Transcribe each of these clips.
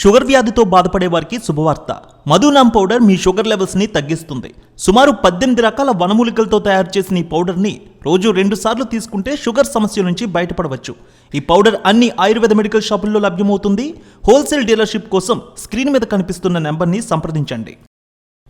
Sugar వ్యాధితో బాధపడే వారికి శుభవార్త. మధునామ్ పౌడర్ మీ షుగర్ లెవెల్స్ని తగ్గిస్తుంది. సుమారు పద్దెనిమిది రకాల వనమూలికలతో తయారు చేసిన ఈ పౌడర్ని రోజు రెండు సార్లు తీసుకుంటే షుగర్ సమస్య నుంచి బయటపడవచ్చు. ఈ పౌడర్ అన్ని ఆయుర్వేద మెడికల్ షాపుల్లో లభ్యమవుతుంది. హోల్సేల్ డీలర్షిప్ కోసం స్క్రీన్ మీద కనిపిస్తున్న నెంబర్ని సంప్రదించండి.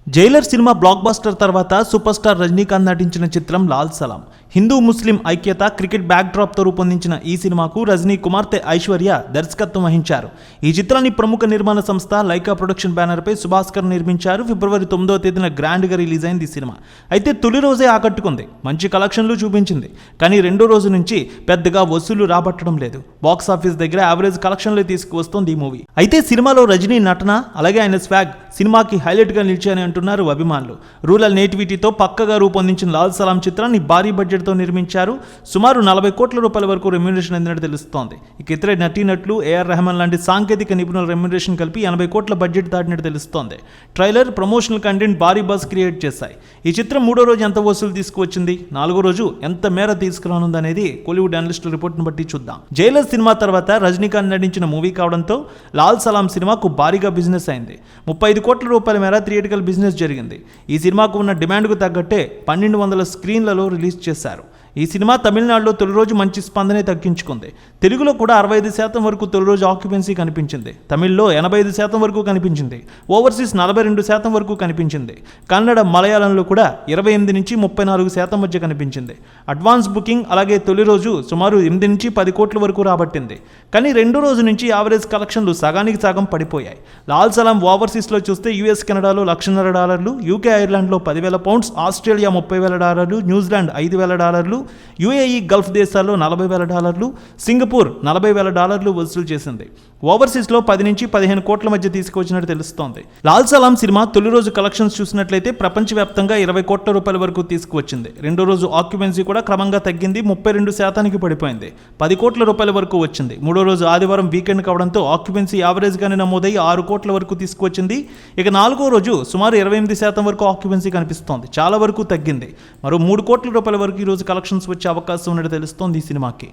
జైలర్ సినిమా బ్లాక్ బాస్టర్ తర్వాత సూపర్ స్టార్ రజనీకాంత్ నటించిన చిత్రం లాల్ సలాం. హిందూ ముస్లిం ఐక్యత క్రికెట్ బ్యాక్ డ్రాప్తో రూపొందించిన ఈ సినిమాకు రజనీ కుమార్తె ఐశ్వర్య దర్శకత్వం వహించారు. ఈ చిత్రాన్ని ప్రముఖ నిర్మాణ సంస్థ లైకా ప్రొడక్షన్ బ్యానర్పై సుభాస్కర్ నిర్మించారు. ఫిబ్రవరి తొమ్మిదవ తేదీన గ్రాండ్గా రిలీజ్ అయింది ఈ సినిమా. అయితే తొలి రోజే ఆకట్టుకుంది. మంచి కలెక్షన్లు చూపించింది. కానీ రెండో రోజు నుంచి పెద్దగా వసూలు రాబట్టడం లేదు. బాక్స్ ఆఫీస్ దగ్గర యావరేజ్ కలెక్షన్లు తీసుకువస్తోంది ఈ మూవీ. అయితే సినిమాలో రజనీ నటన అలాగే ఆయన స్వాగ్ సినిమాకి హైలైట్గా నిలిచాయని అంటున్నారు అభిమానులు. రూరల్ నేటివిటీతో పక్కగా రూపొందించిన లాల్ సలాం చిత్రాన్ని భారీ బడ్జెట్తో నిర్మించారు. సుమారు నలభై కోట్ల రూపాయల వరకు రెమ్యూనరేషన్ అందినట్టు తెలుస్తోంది. ఇక ఇతర నటీనట్లు ఏఆర్ రెహమాన్ లాంటి సాంకేతిక నిపుణుల రెమ్యూనరేషన్ కలిపి ఎనభై కోట్ల బడ్జెట్ దాటినట్టు తెలుస్తోంది. ట్రైలర్ ప్రమోషనల్ కంటెంట్ భారీ బస్ క్రియేట్ చేశాయి. ఈ చిత్రం మూడో రోజు ఎంత వసూలు తీసుకువచ్చింది? నాలుగో రోజు ఎంత మేర తీసుకురానుందనేది కోలీవుడ్ అనలిస్టుల రిపోర్ట్ను బట్టి చూద్దాం. జైలర్ సినిమా తర్వాత రజనీకాంత్ నటించిన మూవీ కావడంతో లాల్ సలాం సినిమాకు భారీగా బిజినెస్ అయింది. ముప్పై ఐదు కోట్ల రూపాయల మేర థియేటికల్ బిజినెస్ జరిగింది. ఈ సినిమాకు ఉన్న డిమాండ్కు తగ్గట్టే పన్నెండు వందల స్క్రీన్లలో రిలీజ్ చేశారు. ఈ సినిమా తమిళనాడులో తొలి రోజు మంచి స్పందనే తగ్గించుకుంది. తెలుగులో కూడా అరవై ఐదు శాతం వరకు తొలి రోజు ఆక్యుపెన్సీ కనిపించింది. తమిళ్ళో ఎనభై ఐదు శాతం వరకు కనిపించింది. ఓవర్సీస్ నలభై రెండు శాతం వరకు కనిపించింది. కన్నడ మలయాళంలో కూడా ఇరవై ఎనిమిది నుంచి ముప్పై నాలుగు శాతం మధ్య కనిపించింది. అడ్వాన్స్ బుకింగ్ అలాగే తొలి రోజు సుమారు ఎనిమిది నుంచి పది కోట్ల వరకు రాబట్టింది. కానీ రెండో రోజు నుంచి యావరేజ్ కలెక్షన్లు సగానికి సగం పడిపోయాయి. లాల్ సలాం ఓవర్సీస్లో చూస్తే యూఎస్ కెనడాలో లక్షన్నర డాలర్లు యూకే ఐర్లాండ్లో పదివేల పౌండ్స్ ఆస్ట్రేలియా ముప్పై వేల డాలర్లు న్యూజిలాండ్ ఐదు వేల డాలర్లు యుఏఈ గల్ఫ్ దేశాల్లో నలభై వేల డాలర్లు సింగపూర్ నలభై వేల డాలర్లు వసూలు చేసింది. ఓవర్సీస్లో పది నుంచి పదిహేను కోట్ల మధ్య తీసుకువచ్చినట్టు తెలుస్తోంది. లాల్ సలాం సినిమా తొలి రోజు కలెక్షన్స్ చూసినట్లయితే ప్రపంచవ్యాప్తంగా ఇరవై కోట్ల రూపాయల వరకు తీసుకువచ్చింది. రెండో రోజు ఆక్యుపెన్సీ కూడా క్రమంగా తగ్గింది ముప్పై రెండు శాతానికి పడిపోయింది. పది కోట్ల రూపాయల వరకు వచ్చింది. మూడో రోజు ఆదివారం వీకెండ్ కావడంతో ఆక్యుపెన్సీ యావరేజ్గానే నమోదై ఆరు కోట్ల వరకు తీసుకువచ్చింది. ఇక నాలుగో రోజు సుమారు ఇరవై ఎనిమిది శాతం వరకు ఆక్యుపెన్సీ కనిపిస్తోంది. చాలా వరకు తగ్గింది. మరో మూడు కోట్ల రూపాయల వరకు ఈ రోజు కలెక్షన్స్ వచ్చే అవకాశం ఉన్నట్టు తెలుస్తోంది ఈ సినిమాకి.